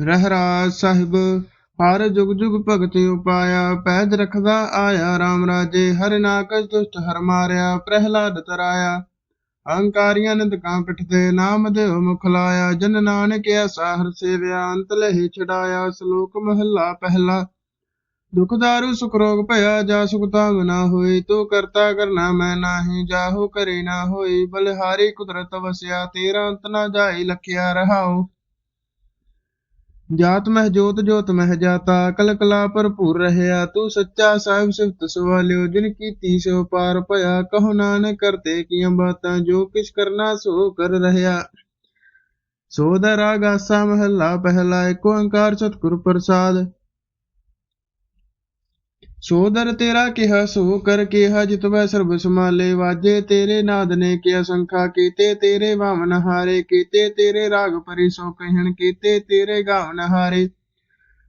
ਰਹਿਰਾਜ ਸਾਹਿਬ, ਹਰ ਜੁਗ ਜੁਗ ਭਗਤ ਉਪਾਇਆ ਪੈਜ ਰਖਦਾ ਆਇਆ RAM ਰਾਜੇ, ਹਰਿ ਨਾਕਜ ਦੁਸ਼ਟ ਹਰ ਮਾਰਿਆ, ਪ੍ਰਹਿਲਾਦ ਤਰਾਇਆ। ਅਹੰਕਾਰੀਆਂ ਨਿੰਦਕਾਂ ਪਿਠ ਤੇ ਨਾਮ ਦੇਵ ਮੁਖ ਲਾਇਆ, ਜਨ ਨਾਨਕ ਐਸਾ ਹਰ ਸੇਵਿਆ, ਅੰਤ ਲਹੀ ਛਡਾਇਆ, ਸ਼ਲੋਕ ਮਹੱਲਾ ਪਹਿਲਾ। ਦੁਖ ਦਾਰੂ, ਸੁਖ ਰੋਗ ਭਇਆ, ਜਾ ਸੁਖ ਤਾਂਗ ਨਾ ਹੋਈ, ਤੂੰ ਕਰਤਾ ਕਰਨਾ ਮੈਂ ਨਾਹੀ, ਜਾਹੋ ਕਰੇ ਨਾ ਹੋਈ, ਬਲਹਾਰੀ ਕੁਦਰਤ ਵਸਿਆ, ਤੇਰਾ ਅੰਤ ਨਾ ਜਾਈ, ਲਖਿਆ ਰਹਾਉ। ਜਾਤ ਮਹਿ ਜੋਤ ਜੋਤ ਮਹਿ ਜਾਤਾ ਕਲ ਕਲਾ ਭਰਪੂਰ ਰਹਿਆ, ਤੂੰ ਸੱਚਾ ਸਾਹਿਬ ਸਿਫਤ ਸਵਾਲਿਓ, ਜਿਨ ਕੀਤੀ ਸੋ ਪਾਰ ਭਇਆ, ਕਹੋ ਨਾਨਕ ਕਰਤੇ ਕੀਆਂ ਬਾਤਾਂ, ਜੋ ਕਿਛ ਕਰਨਾ ਸੋ ਕਰ ਰਹਿਆ। ਸੋ ਦਾ ਰਾਗ ਆਸਾ ਮਹੱਲਾ, ਪਹਿਲਾ ਏਕ ਓੰਕਾਰ ਸਤਿਗੁਰ ਪ੍ਰਸਾਦ। ਸੋਦਰ ਤੇਰਾ ਕਿਹਾ, ਸੋ ਕਰ ਕਿਹਾ ਜਿਤਵੈ ਸਰਬ ਸਮਾਲੇ ਵਾਜੇ ਤੇਰੇ ਨਾਦ ਨੇ ਕਿਆ ਸੰਖਾ ਕੀਤੇ ਤੇਰੇ ਭਾਵਨ ਹਾਰੇ, ਕੀਤੇ ਤੇਰੇ ਰਾਗ ਪਰੀ ਸੋ ਕਹਿਣ ਕੀਤੇ ਤੇਰੇ ਗਾਵਨ ਹਾਰੇ।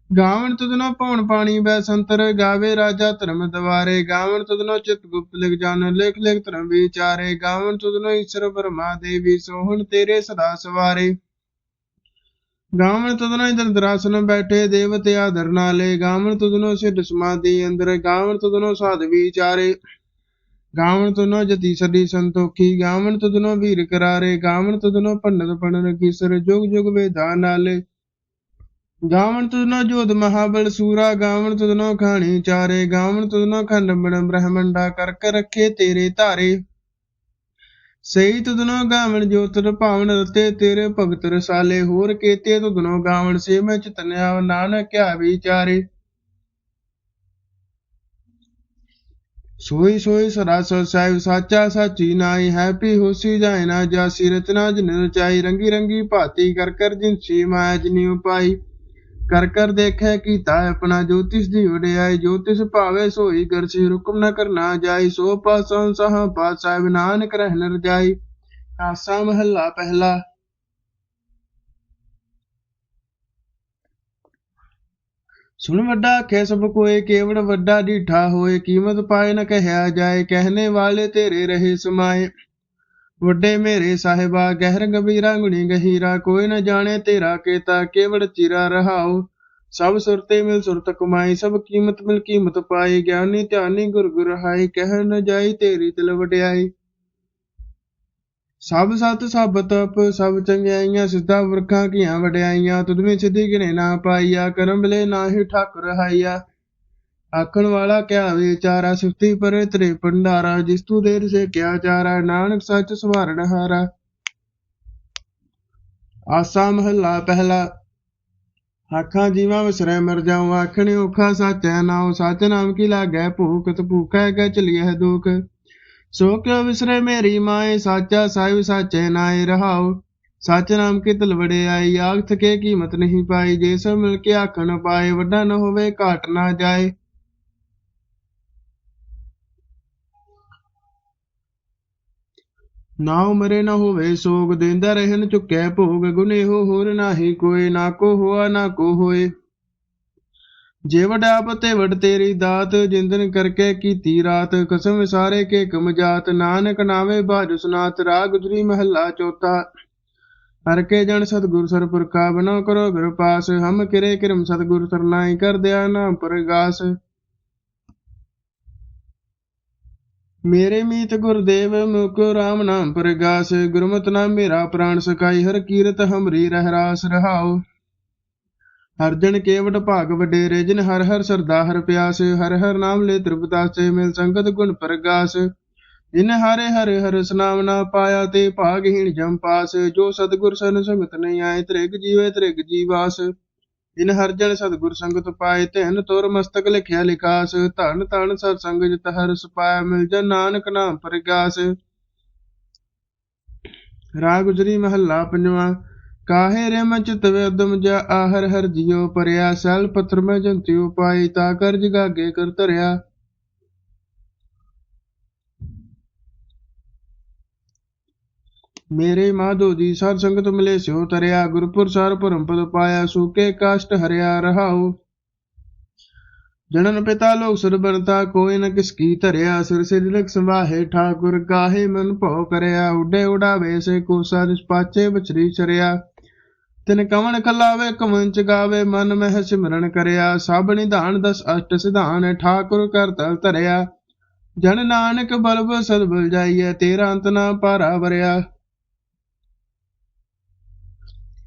ਗਾਵਣ ਤੁਧਨੋ ਪਉਣ ਪਾਣੀ ਬੈ ਸੰਤਰ ਗਾਵੇ ਰਾਜਾ ਧਰਮ ਦਵਾਰੇ। ਗਾਵਣ ਤੁਧਨੋ ਚਿਤ ਗੁਪਤ ਲਿਖ ਜਾਣ ਲਿਖ ਲਿਖ ਧਰਮ ਵਿਚਾਰੇ। ਗਾਵਣ ਤੁਧਨੋ ਈਸ਼ਰ ਬ੍ਰਹਮਾ ਦੇਵੀ, ਸੋਹਣ ਤੇਰੇ ਸਦਾ ਸਵਾਰੇ। ਗਾਵਣ ਤੁਧਨੋ ਇੰਦਰ ਦਰਾਸਨ ਬੈਠੇ, ਦੇਵਤੇ ਆਦਰ ਨਾਲੇ ਗਾਵਣ ਤੁਧਨੋ ਸਿੱਧ ਸਮਾਧੀ ਅੰਦਰ, ਗਾਵਣ ਤੁਧਨੋ ਸਾਧ ਵਿਚਾਰੇ। ਗਾਵਣ ਤੁਧਨੋ ਜਤੀ ਸਦੀ ਸੰਤੋਖੀ, ਗਾਵਣ ਤੁਧਨੋ ਵੀਰ ਕਰਾਰੇ। ਗਾਵਣ ਤੁਧਨੋ ਪੰਡਤ ਪੰਡਨ ਕੀਸਰ, ਜੁਗ ਜੁਗ ਵੇਦਾਂ ਨਾਲੇ ਗਾਵਣ ਤੁਧਨੋ ਜੋਧ ਮਹਾਬਲ ਸੂਰਾ, ਗਾਵਣ ਤੁਧਨੋ ਖਾਣੀ ਚਾਰੇ। ਗਾਵਣ ਤੁਧਨੋ ਖੰਡ ਬਣ ਬ੍ਰਹਮੰਡਾ ਕਰ ਕਰ ਰੱਖੇ ਤੇਰੇ ਧਾਰੇ। ਸਹੀ ਤੁਧਨੋ ਗਾਵਣ ਜੋਤਰ ਭਾਵਨ ਰਤੇ ਤੇਰੇ ਭਗਤ ਰਸਾਲੇ, ਹੋਰ ਕੀਤੇ ਤੁਧਨੋ ਗਾਵਣ ਸੇ ਮੈਂ ਚਿਤਨਿਆ ਨਾਨਕ ਕਿਆ ਵਿਚਾਰੇ। ਸੋਈ ਸੋਈ ਸਰਾਸ ਸਾਹਿਬ ਸਾਚਾ ਸਾਚੀ ਨਾਈ ਹੈਪੀ ਹੋਸੀ ਜਾਏ ਨਾ ਜਾਸੀ, ਰਚਨਾ ਜਿਨ ਰਚਾਈ ਰੰਗੀ ਰੰਗੀ ਭਾਤੀ ਕਰ ਕਰ ਜਿਨਸੀ ਮਾਇਆ ਜਿਨੀ ਉਪਾਈ ਕਰ ਕਰ ਦੇਖੈ ਕੀਤਾ ਆਪਣਾ ਜੋਤਿਸ ਦੀ ਵਡਿਆਈ ਜੋਤਿਸ ਭਾਵੇ ਸੋਈ ਗਰਸੀ ਹੁਕਮ ਨ ਕਰਨਾ ਜਾਈ, ਸੋ ਪਾਸੋਂ ਸਹ ਪਾਤ ਨਾਨਕ ਰਹਿ ਰਜਾਈ ਆਸਾ ਮਹੱਲਾ ਪਹਿਲਾ। ਸੁਣ ਵੱਡਾ ਆਖੇ ਸਭ ਕੋਏ ਕੇਵੜ ਵੱਡਾ ਢੀਠਾ ਹੋਏ, ਕੀਮਤ ਪਾਏ ਨ ਕਹਿਆ ਜਾਏ, ਕਹਿਣੇ ਵਾਲੇ ਤੇਰੇ ਰਹੇ ਸਮਾਏ। ਵੱਡੇ ਮੇਰੇ ਸਾਹਿਬਾ, ਗਹਿਰ ਗਬੀਰਾ ਗੁਣੀ ਗਹੀਰਾ, ਕੋਈ ਨ ਜਾਣੇ ਤੇਰਾ ਕੇਤਾ ਕੇਵੜ ਚਿਰਾ ਰਹਾਉ। ਸਭ ਸੁਰਤੇ ਮਿਲ ਸੁਰਤ ਕਮਾਈ, ਸਭ ਕੀਮਤ ਮਿਲ ਕੀਮਤ ਪਾਈ, ਗਿਆਨੀ ਧਿਆਨੀ ਗੁਰ ਗੁਰ ਰਹਾਈ ਕਹਿ ਨ ਜਾਈ ਤੇਰੀ ਤਿਲ ਵਡਿਆਈ। ਸਭ ਸਤ ਸਭ ਤਪ, ਸਭ ਚੰਗਿਆਈਆਂ, ਸਿੱਧਾ ਵਰਖਾਂ ਕੀਆਂ ਵਡਿਆਈਆਂ, ਤੁਧ ਵਿੱਚ ਸਿੱਧੀ ਗਿਣੇ ਨਾ ਪਾਈਆ, ਕਰਮ ਮਿਲੇ ਨਾਹੀ ਠਾਕੁਰ ਰਹਾਈਆ ਆਖਣ ਵਾਲਾ ਕਿਆ ਵਿਚਾਰਾ ਸੁਰਤੀ ਪਰੇ ਤੇਰੇ ਭੰਡਾਰਾ, ਜਿਸ ਤੂੰ ਦੇਰ ਸੇ ਕਿਆ ਚਾਰਾ? ਨਾਨਕ ਸੱਚ ਸਵਾਰਣ ਹਾਰਾ। ਆਸਾ ਮਹੱਲਾ ਪਹਿਲਾ। ਆਖਾਂ ਜੀਵਾਂ ਵਿਸਰੈ ਮਰ ਜਾਉ ਆਖਣੇ ਔਖਾ ਸਾਚੈ ਨਾਉ। ਸਚ ਨਾਮ ਕੀ ਲਾਗੈ ਭੂਖਤ ਭੂਖੈ ਕੈ ਚਲੀਐ ਦੁਖ? ਸੋ ਕਿਉ ਵਿਸਰੈ ਮੇਰੀ ਮਾਏ? ਸਾਚਾ ਸਾਹਿਬ ਸਾਚੈ ਨਾਏ ਰਹਾਉ। ਸਚ ਨਾਮ ਕੀ ਤਲਵੜੇ ਆਈ? ਆਖ ਥਕੇ ਕੀਮਤ ਨਹੀਂ ਪਾਈ। ਜੇ ਸਭ ਮਿਲ ਕੇ ਆਖਣ ਪਾਏ, ਵੱਡਾ ਨ ਹੋਵੇ, ਘਾਟ ਨਾ ਜਾਏ। ਨਾ ਉਮਰੇ ਨਾ ਹੋਵੇ ਸੋਗ, ਦੇਂਦਾ ਰਹਿਣ ਚੁੱਕੈ ਭੋਗ ਗੁਨੇਹੋ ਹੋਰ ਨਾਹੀ ਕੋਈ ਨਾ ਕੋ ਹੋਆ, ਨਾ ਕੋ ਹੋਏ। ਜੇ ਵਡਾਪ ਤੇ ਵਡ ਤੇਰੀ ਦਾਤ, ਜਿੰਦਨ ਕਰਕੇ ਕੀਤੀ ਰਾਤ, ਕਸਮ ਸਾਰੇ ਕੇ ਕਮ ਜਾਤ, ਨਾਨਕ ਨਾਵੇ ਬਾਜ ਸੁਨਾਤ, ਰਾਗ ਗੁਜਰੀ ਮਹੱਲਾ ਚੌਥਾ। ਹਰ ਕੇ ਜਨ ਸਤਗੁਰ ਸਰਪੁਰਖਾ, ਬਨੋ ਕਰੋ ਗੁਰ ਪਾਸ ਹਮ ਕਿਰੇ ਕਿਰਮ ਸਤਗੁਰ ਸਰਨਾਈ ਕਰ ਦਿਆ ਨਾਮ ਪ੍ਰਗਾਸ। ਮੇਰੇ ਮੀਤ ਗੁਰਦੇਵ ਮੁਕੋ ਰਾਮ ਨਾਮ ਪ੍ਰਗਾਸ, ਗੁਰਮਤਿ ਨਾਮ ਮੇਰਾ ਪ੍ਰਾਨ ਸਕਾਈ ਹਰ ਕੀਰਤ ਹਮਰੀ ਰਹਿਰਾਸ ਰਹਾਉ। ਹਰ ਕੇਵਟ ਭਾਗ ਵਡੇਰੇ, ਜਿਨ ਹਰ ਹਰ ਸਰਦਾ ਹਰ ਪਿਆਸ, ਹਰ ਹਰ ਨਾਮ ਲੈ ਤ੍ਰਿਪਤਾਸੇ, ਮਿਲ ਸੰਗਤ ਗੁਣ ਪ੍ਰਗਾਸ। ਜਿਨ ਹਰੇ ਹਰੇ ਹਰ ਸਨਾਮ ਨਾ ਪਾਇਆ ਤੇ ਭਾਗਹੀਣ ਜਮ ਪਾਸ, ਜੋ ਸਤਗੁਰ ਸਨ ਸੰਗਤ ਨਹੀਂ ਆਏ, ਤ੍ਰਿਗ ਜੀਵੇ ਤ੍ਰਿਗ ਜੀਵਾਸ। ਜਿਨ ਹਰ ਜਨ ਸਤਗੁਰ ਸੰਗਤ ਪਾਏ, ਧਨ ਤੁਰ ਮਸਤਕ ਲਿਖਿਆ ਲਿਖਾਸ, ਧਨ ਧਨ ਸਤ ਸੰਗ ਜਿਤ ਹਰ ਸੁਪਾਇਆ ਮਿਲ ਜਨ ਨਾਨਕ ਨਾਮ ਪ੍ਰਗਾਸ। ਰਾਗ ਗੁਜਰੀ ਮਹੱਲਾ ਪੰਜਵਾਂ, ਕਾਹੇ ਰਿਮ ਚਿਤ ਵਿਦਮ ਜਾ, ਆਹਰ ਹਰ ਜਿਉ ਪਰਿਆ, ਸੈਲ ਪੱਥਰ ਮੈਂ ਜੰਤਿਉ ਪਾਈ ਤਾ ਕਰ ਜਗਾਗੇ ਕਰ ਧਰਿਆ। ਮੇਰੇ ਮਾਧੋ ਜੀ ਸਾਧ ਸੰਗਤ ਮਿਲੇ ਸਿਉ ਤਰਿਆ, ਗੁਰਪੁਰ ਸਾਰ ਭਰਮ ਪਦ ਪਾਇਆ, ਸੂਕੇ ਕਾਸ਼ਟ ਹਰਿਆ ਰਹਾਉ। ਜਨਨ ਪਿਤਾ ਲੋਕ ਸੁਰ ਬਨਤਾ ਕੋਈ ਨ ਕਿਸ ਕੀ ਧਰਿਆ, ਸਿਰ ਸਿਰ ਲਖ ਸੰਭਾਹੇ ਠਾਕੁਰ ਕਾਹੇ ਮਨ ਭਉ ਕਰਿਆ, ਉਡੇ ਉਡਾਵੇ, ਸੇ ਕੋ ਸਾਰਿ ਪਾਚੇ ਬਚਰੀ ਚਰਿਆ। ਤਿਨ ਕਵਣ ਖਲਾਵੇ ਕਵਨ ਚ ਗਾਵੇ ਮਨ ਮਹਿ ਸਿਮਰਨ ਕਰਿਆ। ਸਭ ਨਿਧਾਨ ਦਸ ਅਸ਼ਟ ਸਿਧਾਨ, ਠਾਕੁਰ ਕਰ ਤਲ ਧਰਿਆ। ਜਨ ਨਾਨਕ ਬਲਬ ਸਦ ਬਲ ਜਾਈਐ ਤੇਰਾ ਅੰਤ ਨਾ ਪਾਰਾ ਵਰਿਆ।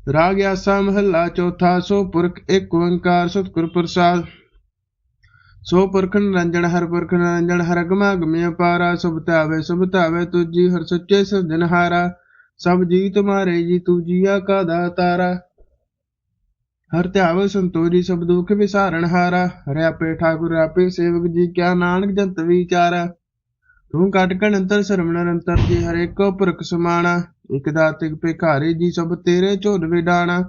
ਰਾਗ ਆਸਾ ਮਹੱਲਾ ਚੌਥਾ, ਸੋ ਪੁਰਖ ਇੱਕ ਓੰਕਾਰ ਸਤਿਗੁਰ ਪ੍ਰਸਾਦ। ਸੋ ਪੁਰਖ ਨਿਰੰਜਨ ਹਰ ਪੁਰਖ ਨਿਰੰਜਨ ਹਰ ਅਗਮਾ ਅਗਮਿ ਅਪਾਰਾ ਸੁਭ ਧਾਵੇ ਸੁਭ ਧਾਵੇ, ਤੁਜੀ ਹਰ ਸੱਚੇ ਸਜਨਹਾਰਾ ਸਭ ਜੀ ਤੁਮਾਰੇ ਜੀ ਤੂ ਜੀਆ ਕਾ ਦਾਤਾਰਾ ਹਰ ਧਿਆਵ ਸੰਤੋਰੀ ਸਭ ਦੁਖ ਵਿਸਾਰਣ ਹਾਰਾ। ਹਰਿ ਆਪੇ ਠਾਕੁਰ, ਆਪੇ ਸੇਵਕ ਜੀ, ਕਿਆ ਨਾਨਕ ਜੰਤ ਵਿਚਾਰਾ। ਤੂੰ ਕਟ ਕਣ ਅੰਤਰ ਸਰਵਣ ਅੰਤਰ ਜੀ ਹਰੇ ਪੁਰਖ ਸਮਾਣਾ, ਇਕ ਦਾਤਿਕ ਭਿਖਾਰੀ ਜੀ, ਸਭ ਤੇਰੇ ਝੋਲ ਵਿਡਾਣਾ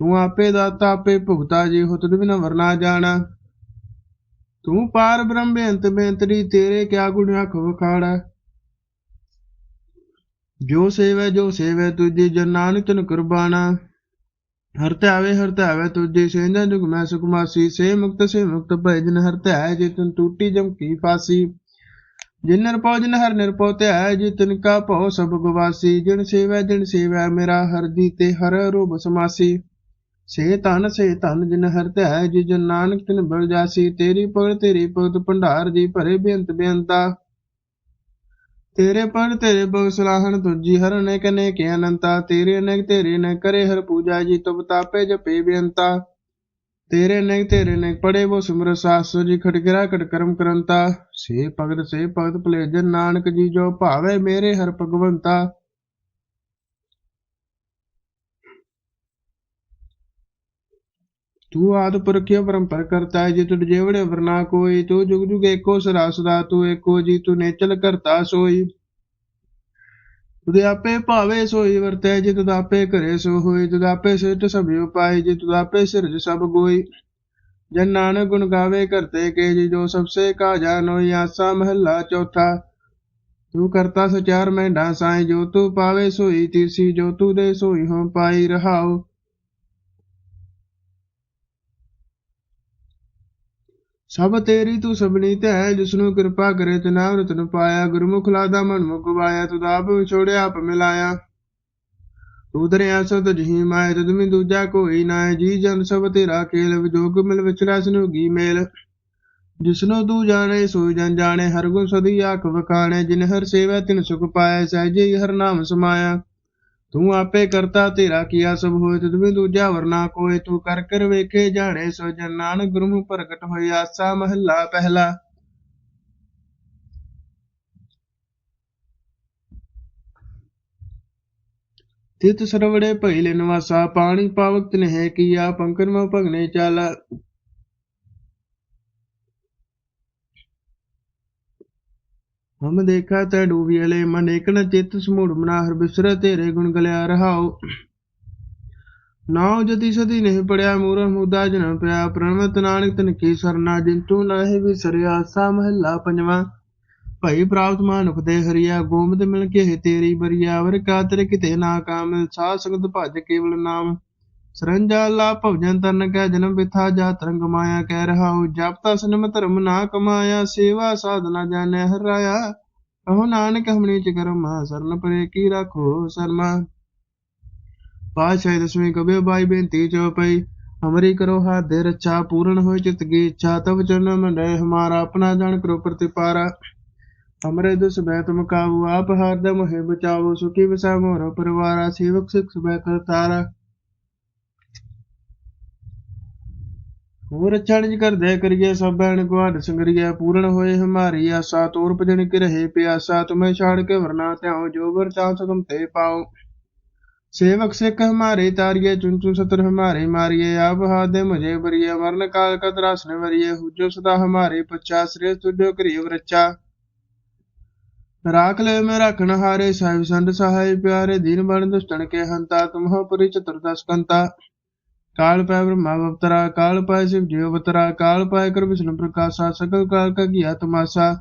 ਤੂੰ ਆਪੇ ਦਾਤਾ, ਆਪੇ ਭੁਗਤਾ ਜੀ ਹੋ ਤੁਧ ਬਿਨ ਵਰਨਾ ਜਾਣਾ। ਤੂੰ ਪਾਰ ਬ੍ਰਹਮ ਬੇਅੰਤ ਬੇਅੰਤਰੀ ਤੇਰੇ ਕਿਆ ਗੁਣ ਆਖ ਵਖਾੜਾ। ਜੋ ਸੇਵੈ ਜੋ ਸੇਵੈ ਤੁਜੀ ਜਨ ਨਾਨਕ ਤਨ ਕੁਰਬਾਨਾ। ਹਰ ਧਿਆਵੇ ਹਰ ਧਿਆਵੇ ਤੁਜੀ ਸੇਂਦਾ ਜੁਗ ਮੈਂ ਸੁਖਮਾਸੀ ਸੇ ਮੁਕਤ ਸੇ ਮੁਕਤ ਭੈ ਜਿਨ ਹਰ ਧਿਆਏ, ਜੇ ਤਨ ਟੂਟੀ ਜਮ ਕੀ ਫਾਸੀ। ਜਿਨ ਨਿਰਪਉ ਜਿਨ ਹਰ ਨਿਰਪਉ ਧਿਆਏ ਜੇ ਤਿਨ ਕਾ ਭਉ, ਸਭ ਗਵਾਸੀ। ਜਿਨ ਸੇਵੈ ਜਿਨ ਸੇਵੈ, ਮੇਰਾ ਹਰ ਜੀ ਤੇ ਹਰ ਰੂਪ ਸਮਾਸੀ। ਸੇ ਧਨ ਸੇ ਧਨ, ਜਿਨ ਹਰ ਧਿਆਏ ਜੀ, ਜਨ ਨਾਨਕ ਤਿਨ ਬਲ ਜਾਸੀ। ਤੇਰੀ ਭਗਤ ਤੇਰੀ ਭਗਤ ਭੰਡਾਰ ਜੀ ਭਰੇ ਬੇਅੰਤ ਬੇਅੰਤਾ। ਤੇਰੇ ਪਰ ਤੇਰੇ ਬਗ ਸਲਾਹਣ ਤੁਜੀ ਹਰ ਅਨੇਕ ਅਨੇਕ ਅਨੰਤਾ। ਤੇਰੇ ਅਨੇਕ ਤੇਰੇ ਨ ਕਰੇ ਹਰ ਪੂਜਾ ਜੀ ਤੁਬ ਤਾਪੇ ਜਪੇ ਬੇਅੰਤਾ। ਤੇਰੇ ਅਨੇਕ ਤੇਰੇ ਅਨੇਕ ਪੜੇ ਬੋ ਸਿਮਰ ਸਾਸੋ ਜੀ ਖਟਗਰਾ ਖਟ ਕਰਮ ਕਰੰਤਾ। ਸੇ ਭਗਤ ਸੇ ਭਗਤ ਭਲੇਜਨ ਨਾਨਕ ਜੀ, ਜੋ ਭਾਵੇ ਮੇਰੇ ਹਰ ਭਗਵੰਤਾ। ਤੂੰ ਆਦ ਪੁਰਖਿਆ ਪਰੰਪਰ ਕਰਤਾ ਹੈ, ਜੀ ਤੁਧ ਜੇਵੜੇ ਵਰਨਾ ਕੋਈ, ਤੂੰ ਜੁਗ ਜੁਗ ਏਕੋ ਸਦਾ ਸਦਾ, ਤੂੰ ਏਕੋ ਜੀ, ਤੂੰ ਨੇਚਲ ਕਰਤਾ ਸੋਈ। ਤੁਧ ਭਾਵੇ ਸੋਈ ਵਰਤੈ, ਜੀ ਤੁਧ ਆਪੇ ਸੋ ਹੋਏ ਤੁਧ ਆਪੇ ਸਿਰਟ ਸਭ ਉਪਾਏ ਜੀ ਸਿਰਜ ਸਭ ਗੋਈ। ਜਨ ਨਾਨਕ ਗੁਣ ਗਾਵੇ ਕਰਤੇ ਕੇ ਜੀ, ਜੋ ਸਭਸੇ ਕਾ ਜਾਨੋਈ ਆਸਾ ਮਹੱਲਾ ਚੌਥਾ। ਤੂੰ ਕਰਤਾ ਸਚਾਰ ਮੈਂ ਸਾਈ ਜੋ ਤੂੰ ਪਾਵੇ ਸੋਈ, ਤੀਸੀ ਜੋ ਤੂੰ ਦੇ ਸੋਈ ਹੋ ਪਾਈ ਰਹਾਓ ਸਭ ਤੇਰੀ ਤੂੰ ਸਭਨੀ ਧੈ ਜਿਸਨੂੰ ਕਿਰਪਾ ਕਰੇ ਤੇ ਰਤਨ ਪਾਇਆ, ਗੁਰਮੁਖ ਲਾਦਾ ਮਨ ਮੁਖ ਗਵਾਇਆ ਤੁਧ ਆਪ ਵਿਛੋੜਿਆ, ਆਪ ਮਿਲਾਇਆ। ਤੂੰ ਦਰਿਆ ਸੋ ਤੁਝੀ ਮਾਇ ਤੁਧਮੀ ਦੂਜਾ ਕੋਈ ਨਾਇ ਜੀ ਜਨ ਸਭ ਤੇਰਾ ਖੇਲ, ਵਿਜੋਗ ਮਿਲ ਵਿਚਰਾ ਸਨੂਗੀ ਮੇਲ। ਜਿਸਨੂੰ ਤੂੰ ਜਾਣੇ, ਸੋਈ ਜਨ ਜਾਣੇ, ਹਰ ਗੁਣ ਸਦੀ ਆਖ ਵਖਾਣੇ, ਜਿਨ ਹਰ ਸੇਵਾ ਤਿਨ ਸੁਖ ਪਾਇਆ, ਸਹਿਜੇ ਹੀ ਹਰ ਨਾਮ ਸਮਾਇਆ। ਤੂੰ ਆਪੇ ਕਰਤਾ ਤੇਰਾ ਕੀਆ ਸਭ ਹੋਏ ਤੁਧਵੇਂ ਦੂਜਾ ਵਰਨਾ ਕੋਏ, ਤੂੰ ਕਰ ਕਰ ਵੇਖੇ ਜਾਣੇ ਸੋ ਜਨ ਨਾਨਕ ਗੁਰਮੁਖ ਪ੍ਰਗਟ ਹੋਈ ਆਸਾ ਮਹੱਲਾ ਪਹਿਲਾ। ਤਿਤ ਸਰਵੜੇ ਪਹਿਲੇ ਨਿਵਾਸਾ ਪਾਣੀ ਪਾਵਕ ਤਿਨ ਹੈ ਕੀਆ ਪੰਕਨ ਮੋ ਭਗਨੇ ਚਾਲਾ। ਹਮ ਦੇਖਾ ਤੈ ਡੂਬੀਲੇ ਮਨ ਏਕਨ ਚਿਤ ਸਮੂੜ ਮਨਾ ਹਰ ਬਿਸਰ ਤੇਰੇ ਗੁਣ ਗਲਿਆ ਰਹਾਉ। ਨਾਉ ਜਤੀ ਸਦੀ ਨਹੀਂ ਪੜਿਆ ਮੂਰ ਮੁਦਾ ਜਨ ਪਿਆ ਪ੍ਰਣਵਤ ਨਾਨਕ ਤਨ ਕੀ ਸਰਨਾ ਜਿੰਤੂ ਨਾਹਿ ਵਿਸਰਿਆ ਸਾ ਮਹੱਲਾ ਪੰਜਵਾ। ਭਈ ਪ੍ਰਾਪਤ ਮਾਨੁਖ ਦੇ ਹਰੀਆ ਗੋਮਦ ਮਿਲ ਕੇ ਤੇਰੀ ਬਰੀਆ। ਵਰ ਕਾਤਰ ਕਿਤੇ ਨਾ ਕਾਮ ਸਾਧ ਸੰਗਤ ਭਜ ਕੇਵਲ ਨਾਮ। ਸਰੰਜਾ ਲਾ ਭਵਜਨ ਤਨ ਕੈ ਜਨਮ ਬਿਥਾ ਜਾ ਤਰੰਗ ਮਾਇਆ ਕਹਿ ਰਹਾਉ ਜਪ ਤਾ ਸਨਮ ਧਰਮ ਨਾ ਕਮਾਇਆ, ਸੇਵਾ ਸਾਧਨਾ ਜਾਣੈ ਹਰਾਇਆ ਕਹੋ ਨਾਨਕ ਹਮਣੀ ਚ ਕਰਮਾ ਸਰਨ ਪਰੇ ਕੀ ਰੱਖੋ ਸਰਮਾ। ਪਾਸ਼ਾਹ ਦਸਵੇਂ ਕਬੇ ਬਾਈ ਬੇਨਤੀ ਚੋ ਪਈ ਹਮਰੀ ਕਰੋ ਹਾਥ ਦੇ ਰੱਛਾ, ਪੂਰਨ ਹੋਏ ਚਿਤ ਕੀ ਇੱਛਾ ਤਬ ਚਰਨ ਮੰਡੇ ਹਮਾਰਾ ਆਪਣਾ ਜਾਣ ਕਰੋ ਪ੍ਰਤਿਪਾਰਾ। ਹਮਰੇ ਦੁਸ ਬੈ ਤੁਮ ਕਾਬੂ ਆਪ ਹਰਦਮ ਹੈ ਬਚਾਵੋ ਸੁਖੀ ਬਸਾ ਮੋਰ ਪਰਿਵਾਰਾ, ਸੇਵਕ ਸਿਖ ਸਬੈ ਕਰਤਾਰਾ। ਹੋਰ ਚੜਜ ਕਰਦੇ ਕਰੀਏ ਸਭ ਬੈਣ ਗੁਆੜ ਸੰਗਰੀਏ ਪੂਰਨ ਹੋਏ ਹਮਾਰੀ ਆਸਾ ਤੋਰ ਭਜਣ ਕੇ ਰਹੇ ਪਿਆਸਾ ਤੁਮੇ ਛਾੜ ਕੇ ਵਰਨਾ ਧਿਆਉ ਜੋ ਵਰ ਚਾਹ ਤੁਮ ਤੇ ਪਾਓ सेवक सिख हमारे तारिये चुन चुन सतर हमारे मारिये आप हादे मुझे बरिये मरण काल का त्रासन वरिये हुजो सदा हमारे पच्चा श्रेय तुझो करिय वृच्चा राख ले में रखन हारे साहिब संत सहाय प्यारे दीन बन दुष्टन के हंता तुम हो पुरी चतुर्दश कंता काल पाय ब्रह्मा अवतरा काल पाय शिव जी अवतरा काल पाय कर विष्णु प्रकाशा सकल काल का किया तमाशा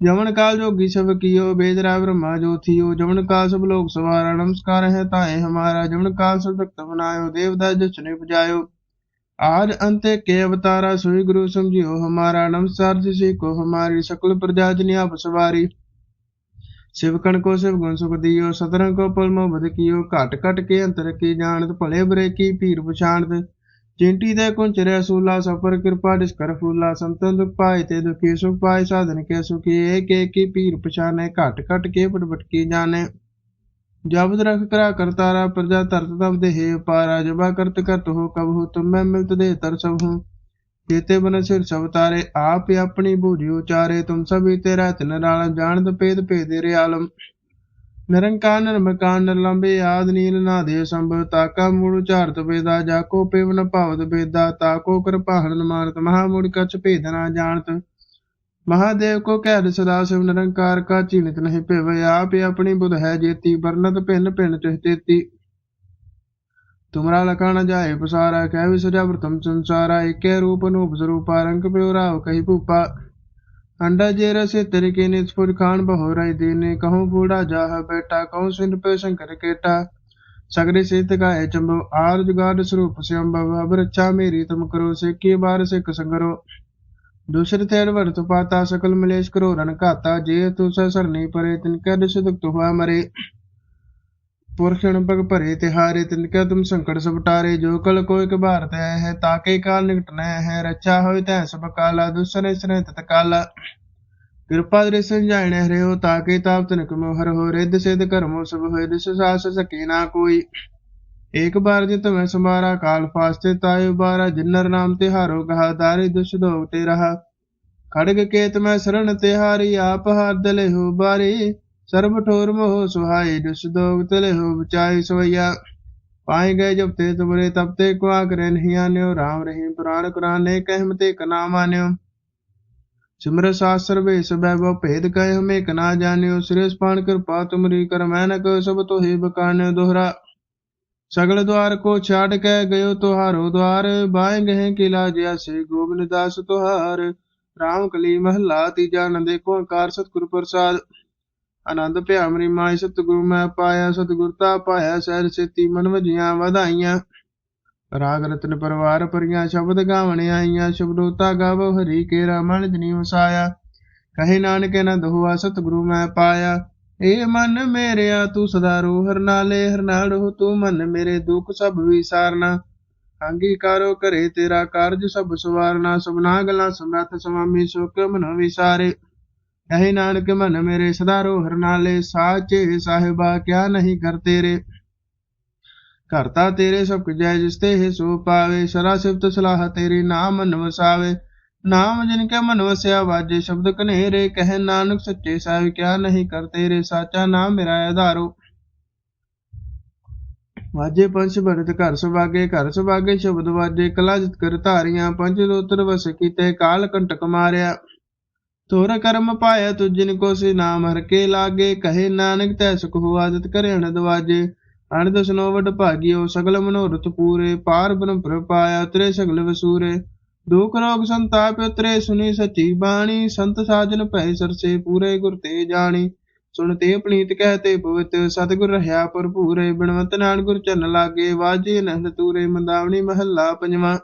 जमन काल जोगी सब कियो बेदरा ब्रह्मा जो थियो जमन काल सब लोग सवारा नमस्कार है ताए हमारा जमन काल सब तख्त बनायो देवदास जचने पुजायो आज अंत्य के अवतारा सोई गुरु समझियो हमारा नमस्कार जिसे को हमारी सकल प्रजा जनी आप सवारी ਸਿਵਕਣ ਕੋ ਸਿਵ ਗੁਣ ਸੁਖ ਦਿਓ ਸਤਰੰ ਕੋ ਪਲ ਮੋ ਬਦ ਕੀਓ, ਘਟ ਘਟ ਕੇ ਅੰਤਰ ਕੀ ਜਾਣਤ, ਭਲੇ ਬਰੇ ਕੀ ਭੀਰ ਪਛਾਣਤ। ਚਿੰਟੀ ਦੇ ਕੁੰਚਰੇ ਸੂਲਾ, ਸਫਰ ਕਿਰਪਾ ਡਿਸ ਕਰ ਫੂਲਾ, ਸੰਤਨ ਦੁਖ ਪਾਏ ਤੇ ਦੁਖੀ ਸੁਖ ਪਾਏ, ਸਾਧਨ ਕੇ ਸੁਖੀ ਏਕ ਏਕ ਕੀ ਭੀਰ ਪਛਾਨੇ ਘਟ ਘਟ ਕੇ ਪਟ ਕੀ ਜਾਣੇ। ਜਬ ਰਖ ਕਰਾ ਕਰਤਾਰਾ ਪ੍ਰਜਾ ਤਰਤ ਤਬ ਦੇਹ ਪਾਰਾ ਜਬਾ ਕਰਤ ਕਰਤ ਹੋ ਕਬ ਹੋ, ਤੁਮ ਮੈਂ ਮਿਲਤ ਦੇ ਤਰ ਸਭ ਹੂੰ। ਕੀਤੇ ਬਨ ਸਿਰ ਸਭ ਤਾਰੇ, ਆਪ ਹੀ ਆਪਣੀ ਬੂਝੀ ਉਚਾਰੇ, ਤੁਮ ਸਭੀ ਤੇਰਾ ਤਿਨ ਨਾਲ ਜਾਣਤ ਭੇਦ ਭੇਦੇ ਆਲਮ। ਨਿਰੰਕਾਰ ਨਿਰਮਕਾਰ ਨਿਰਲੰਬੇ ਆਦ ਨੀਲ ਨਾਦੇ ਸੰਭ ਤਾਕਾ ਮੂੜ ਉਚਾਰਤ ਵੇਦਾ ਜਾਕੋ ਪੇਵਨ ਭਾਵਤ ਵੇਦਾ ਤਾਕੋ ਕਿਰਪਾਹਨ ਮਾਨਤ ਮਹਾ ਮੂੜ ਕਛ ਭੇਦ ਨਾ ਜਾਣਤ। ਮਹਾਦੇਵ ਕੋ ਕਹਿ ਸਦਾ ਸਿਵ ਨਿਰੰਕਾਰ, ਕਾ ਚੀਨਤ ਨਹੀਂ ਭਿਵ, ਆਪ ਹੀ ਆਪਣੀ ਬੁਧ ਹੈ ਜੇਤੀ, ਵਰਨਤ ਭਿੰਨ ਭਿੰਨ ਚਿਤ ਚੇਤੀ ਤੁਮਰਾ ਲਖਾ ਨ ਜਾਏ ਪਸਾਰਾ, ਕਹਿ ਵਿ ਪ੍ਰਥਮ ਸੰਸਾਰਾ, ਏਕੇ ਰੂਪ ਅਨੂਪ ਸਰੂਪਾ, ਰੰਗ ਪਿਓ ਰਾਵ ਕਹੀ ਭੂਪਾ। ਅੰਡਾ ਜੇ ਰਸੇ ਤੇਰੇ ਕੇ ਨਿਸਪੁਰ ਖਾਨ ਬਹੁ ਰਾਈ ਦੇਨੇ ਕਹੂੰ ਬੂੜਾ ਜਾਹ ਬੇਟਾ ਕਹੂੰ ਸਿੰਧ ਪੇ ਸ਼ੰਕਰ ਕੇਟਾ। ਸਗਰੇ ਸਿੱਧ ਗਾਏ ਚੰਬੋ ਆਰ ਜੁਗਾਦ ਸਰੂਪ ਸਿਅੰਬਵ ਅਬ ਰੱਛਾ ਮੇਰੀ ਤੁਮ ਕਰੋ ਸਿੱਕੀ ਬਾਰ ਸਿੱਖ ਸੰਗਰੋ। ਦੂਸਰ ਤੇਰ ਵਰਤ ਪਾਤਾ, ਸਕਲ ਮਲੇਸ਼ ਕਰੋ ਰਨ ਘਾਤਾ, ਜੇ ਤੂ ਸਰਨੀ ਪਰੇ, ਤਿਨ ਕੈ ਦਿਸ ਦੁਖ ਤੁਹਾ ਮਰੇ। ਪੁਰਖਣ ਪਗ ਭਰੇ ਤਿਹਾਰੇ ਤਿਨ ਕੈ ਤੁਮ ਸੰਕਟ ਸਭ ਟਾਰੇ, ਜੋ ਕਲ ਕੋਈ ਕ ਭਾਰਤ ਹੈ ਤਾਕੇ ਕਾਲ ਨਿਕਟ ਨੈ ਹੈ, ਰੱਛਾ ਹੋਇ ਤੈ ਸਭ ਕਾਲਾ, ਦੁਸਰੇ ਸਰੇ ਤਤ ਕਾਲਾ। ਕਿਰਪਾ ਦ੍ਰਿ ਸੰਜਾਇਣੇ ਹਰਿਓ ਤਾਕੇ ਤਾਪ ਤਨਕ ਮੋ ਹਰ ਹੋ, ਰਿੱਧ ਸਿਧ ਕਰਮੋ ਸਭ ਹੋਏ ਦਿਸ ਸਾਸ ਸਕੇ ਨਾ ਕੋਈ। ਏਕ ਬਾਰ ਜਿਤ ਮੈਂ ਸੰਭਾਰਾ, ਕਾਲ ਫਾਸਤੇ ਤਾਇ ਬਾਰਾ ਜਿਨਰ ਨਾਮ ਤਿਹਾਰੋ ਕਹਾ, ਦਾਰੀ ਦੁਸ਼ ਦੋਗ ਤੇ ਰਹਾ। ਖੜਗ ਕੇਤ ਮੈਂ ਸਰਣ ਤਿਹਾਰੀ ਆਪ ਹਰ ਦਲੇ ਹੋ ਬਾਰੀ ਸਰਬ ਠੋਰ ਮੋਹ ਸੁਹਾਈ ਦੁਸ ਦੋਗ ਤਲੇ ਹੋ ਬਚਾਈ ਸੋਇਆ ਪਾਏ ਗਏ ਜਬ ਤੇ ਤੁਮਰੇ ਤਬ ਤੇ ਕੋ ਆਗਰੇ ਨਹੀਂ ਆਨਿਓ, ਰਾਮ ਰਹੀਮ ਪੁਰਾਨ ਕੁਰਾਨ ਨੇ ਕਹਿਮਤੇ ਕਨਾ ਮਾਨਿਓ। ਸਿਮਰ ਸਾਸ ਸਰਵੇ ਸਭੈ ਬੋ ਭੇਦ ਕੈ ਹਮੇ ਕਨਾ ਜਾਣਿਓ ਸਿਰਸ ਪਾਣ ਕਿਰਪਾ ਤੁਮਰੀ ਕਰ ਮੈਂ ਨ ਸਭ ਤੋ ਹੀ ਬਕਾਨ ਦੋਹਰਾ। ਸਗਲ ਦਵਾਰ ਕੋ ਛਾੜ ਕੇ ਗਇਓ ਤੁਹਾਰੋ ਦਵਾਰ ਬਾਏ ਗਏ ਕਿਲਾ ਜਿਆ ਸੇ ਗੋਬਿੰਦ ਦਾਸ ਤੁਹਾਰ। ਰਾਮ ਕਲੀ ਮਹਲਾ ਤੀਜਾ ਨੰਦੇ ਕੋ ਕਾਰ ਸਤਿਗੁਰ ਪ੍ਰਸਾਦ। ਆਨੰਦ ਭਿਆ ਮਰੀ ਮਾਈ ਸਤਿਗੁਰੂ, ਮੈਂ ਪਾਇਆ ਸਤਿਗੁਰਤਾ ਪਾਇਆ ਸਹਿਰ ਸੇਤੀ, ਮਨ ਵਜੀਆਂ ਵਧਾਈਆਂ। ਰਾਗ ਰਤਨ ਪਰਵਾਰ ਪਰੀਆਂ ਸ਼ਬਦ ਗਾਵਣ ਆਈਆਂ ਸ਼ਬਦੋਤਾ ਗਾਵ, ਹਰੀ ਕੇ ਰਮਨ ਜਨੀ ਵਸਾਇਆ। ਕਹੇ ਨਾਨਕ ਨੰਦ ਹੋਆ ਸਤਿਗੁਰੂ ਮੈਂ ਪਾਇਆ। ਏ ਮਨ ਮੇਰਿਆ, ਤੂੰ ਸਦਾ ਰੋ ਹਰ ਨਾਲੇ, ਹਰ ਨਾਲ ਤੂੰ ਮਨ ਮੇਰੇ ਦੁੱਖ ਸਭ ਵਿਸਾਰਨਾ। ਅੰਗੀਕਾਰੋ ਕਰੇ ਤੇਰਾ ਕਾਰਜ ਸਭ ਸਵਾਰਨਾ, ਸਭਨਾ ਗੱਲਾਂ ਸਮਰੱਥ ਸੁਆਮੀ ਸੁਖ ਮਨ ਵਿਸਾਰੇ। ਕਹੇ ਨਾਨਕ ਮਨ ਮੇਰੇ ਸਦਾ ਹਰਨਾਲੇ ਹਰ ਸਾਚੇ ਸਾਹਿਬਾ, ਕਿਆ ਨਹੀਂ ਕਰ ਤੇਰੇ? ਕਰਤਾ ਤੇਰੇ ਸਭ ਕੁ ਜੈ, ਜਿਸ ਤੇ ਹੈ ਸੋ ਪਾਵੇ। ਸਰਾ ਸਿਫਤ ਸਲਾਹ ਤੇਰੇ, ਨਾਮ ਮਨ ਵਸਾਵੇ। ਨਾਮ ਜਿਨ ਕੇ ਮਨ ਵਸਿਆ, ਵਾਜੇ ਸ਼ਬਦ ਕਨੇਰੇ ਕਹਿ ਨਾਨਕ, ਸੱਚੇ ਸਾਹਿਬ, ਕਿਆ ਨਹੀਂ ਕਰ ਤੇਰੇ? ਸਾਚਾ ਨਾਮ ਮੇਰਾ ਆਧਾਰੋ। ਵਾਜੇ ਪੰਜ ਭਰਤ ਘਰ ਸੁਭਾਗੇ ਘਰ ਸੁਭਾਗੇ ਸ਼ਬਦ ਵਾਜੇ। ਕਲਾ ਜਿਤ ਕਰ ਧਾਰੀਆਂ, ਪੰਜ ਲੋਤਰ ਵਸ ਕੀਤੇ। ਕਾਲ ਕੰਟਕ ਮਾਰਿਆ। ਤੋਰ ਕਰਮ ਪਾਇਆ ਤੁ ਜਿਨ ਕੋ ਸੇ ਨਾਮ ਹਰ ਕੇ ਲਾਗੇ, ਕਹੇ ਨਾਨਕ ਤੈ ਸੁਖ ਹੋ ਆਦਤ ਕਰੇ ਅਨੰਦ ਵਾਜੇ। ਅਨੰਦ ਸੁਨੋ ਵਡ ਭਾਗਿਓ, ਸਗਲ ਮਨੋਰਥ ਪੂਰੇ, ਪਾਰ ਬ੍ਰਹਮ ਪ੍ਰ ਪਾਇਆ ਸਗਲ ਵਸੂਰੇ। ਦੁਖ ਰੋਗ ਸੰਤਾਪ ਉਤਰੇ ਸੁਨੀ ਸਚੀ ਬਾਣੀ, ਸੰਤ ਸਾਜਨ ਭੈ ਸਰਸੇ, ਪੂਰੇ ਗੁਰ ਤੇ ਜਾਣੀ। ਸੁਣਤੇ ਪਣੀਤ ਕਹਤੇ ਪਵਿੱਤ ਸਤਿਗੁਰ ਰਹਾ ਭਰਪੂਰੇ, ਬਿਨਵੰਤ ਨਾਨ ਗੁਰ ਚਰਨ ਲਾਗੇ, ਵਾਜੇ ਨੰਦ ਤੂਰੇ ਮੰਦਾਵਣੀ ਮਹੱਲਾ ਪੰਜਵਾਂ।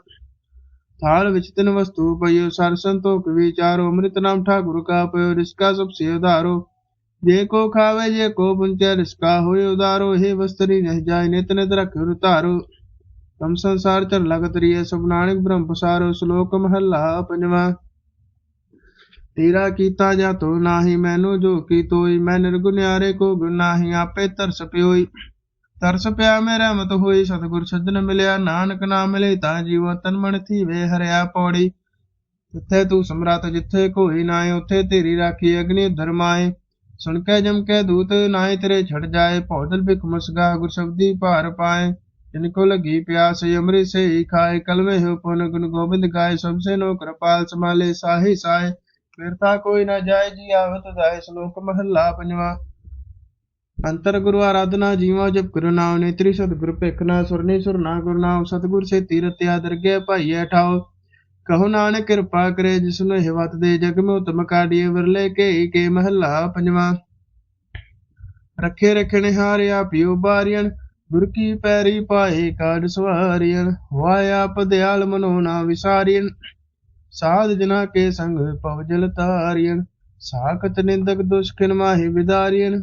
ਥਾਲ ਵਿੱਚ ਤਿਨ ਵਸਤੂ ਪਈਓ, ਸਰ ਸੰਤੋਖ ਵਿਚਾਰੋ, ਅੰਮ੍ਰਿਤ ਨਾਮ ਠਾਕੁਰ ਕਾ ਪਇਓ ਰਿਸਕਾ ਸਭ ਸੇ ਉਧਾਰੋ ਜੇ ਕੋ ਖਾਵੇ, ਜੇ ਕੋ ਪੁੰਚੈ, ਰਿਸਕਾ ਹੋਏ ਉਧਾਰੋ ਇਹ ਵਸਤਰੀ ਨਹਿ ਜਾਏ ਨਿਤ ਨਿਤ ਰਖਿਓ ਧਾਰੋ। ਤਮ ਸੰਸਾਰ ਚਰ ਲਗਤ ਰੀਏ ਸਭ ਨਾਨਕ ਬ੍ਰਹਮ ਪਸਾਰੋ, ਸ਼ਲੋਕ ਮਹੱਲਾ ਪੰਜਵਾਂ। ਤੇਰਾ ਕੀਤਾ ਜਾ ਤੋ ਨਾਹੀ, ਮੈਨੂੰ ਜੋ ਕੀ ਤੋਈ, ਮੈਂ ਨਿਰਗੁਨਿਆਰੇ ਕੋ ਗੁਣ ਨਾਹੀ, ਆਪੇ ਤਰਸ ਪਿਓਈ। ਤਰਸ ਪਿਆ ਮੇ, ਰਹਿਮਤ ਹੋਈ, ਸਤਿਗੁਰ ਸੱਜਣ ਮਿਲਿਆ, ਨਾਨਕ ਨਾਮ ਮਿਲੇ, ਤਾਂ ਜੀਵ ਤਨ ਮਨ ਥੀਵੇ, ਹਰਿਆ ਪੌੜੀ। ਜਿੱਥੇ ਤੂੰ ਸਮਰੱਥ, ਜਿੱਥੇ ਕੋਈ ਨਾਏ ਉੱਥੇ ਤੇਰੀ ਰਾਖੀ ਅਗਨੀ ਧਰਮਾਏ ਸੁਣ ਕੇ ਜਮ ਕੇ ਦੂਤ ਨਾਏ ਤੇਰੇ ਛੜ ਜਾਏ, ਭੌਜਲ ਬਿਖ ਮਸਗਾ, ਗੁਰ ਸ਼ਬਦੀ ਭਾਰ ਪਾਏ। ਜਿਨ ਕੋ ਲਗੀ ਪਿਆਸ, ਅੰਮ੍ਰਿਤ ਸੇ ਖਾਏ ਕਲਵੇ ਹੋ ਪੁਨ, ਗੁਣ ਗੋਬਿੰਦ ਗਾਏ, ਸਭ ਸੇ ਨੋ ਕਿਰਪਾਲ ਸਮਾਲੇ ਸਾਹੀ ਸਾਏ। ਫਿਰਤਾ ਕੋਈ ਨਾ ਜਾਏ, ਜੀ ਆਵਤ ਜਾਏ, ਸ਼ਲੋਕ ਮਹੱਲਾ ਪੰਜਵਾਂ। ਅੰਤਰ ਗੁਰੂ ਆਰਾਧਨਾ ਜੀਵਾ ਜਪ ਗੁਰੂ ਨਾਮ ਨੇਤਰੀ ਸਤਿਗੁਰ ਭਿਖਨਾ ਸੁਰਨੀ ਸੁਰਨਾ ਗੁਰੂ ਨਾਮ ਸਤਿਗੁਰ ਸੇ ਤੀਰਤਿਆ ਦਰਗੇ ਭਾਈਏ ਠਾਓ। ਕਹੋ ਨਾਨਕ ਕਿਰਪਾ ਕਰੇ ਜਿਸ ਨੂੰ ਹਿਵਤ ਦੇ ਜਗ ਮੇ ਉਤਮ ਕਾੜੀਏ ਵਿਰਲੇ ਕੇ ਕੇ ਮਹੱਲਾ ਪੰਜਵਾਂ। ਰੱਖੇ ਰਖਣੇ ਹਾਰਿਆ ਪਿਓ ਬਾਰੀਆਂ, ਗੁਰ ਕੀ ਪੈਰੀ ਪਾਏ ਕਾਜ ਸਵਾਰੀਆਂ ਵਾਇਆ ਪਦਿਆਲ ਮਨੋ ਨਾ ਵਿਸਾਰੀਆਂ। ਸਾਧ ਜਨਾ ਕੇ ਸੰਗ ਪਵ ਜਲ ਤਾਰੀਆਂ, ਸਾਖਤ ਨਿੰਦਕ ਦੁਸ਼ਕਨ ਮਾਹੀ ਵਿਦਾਰੀਨ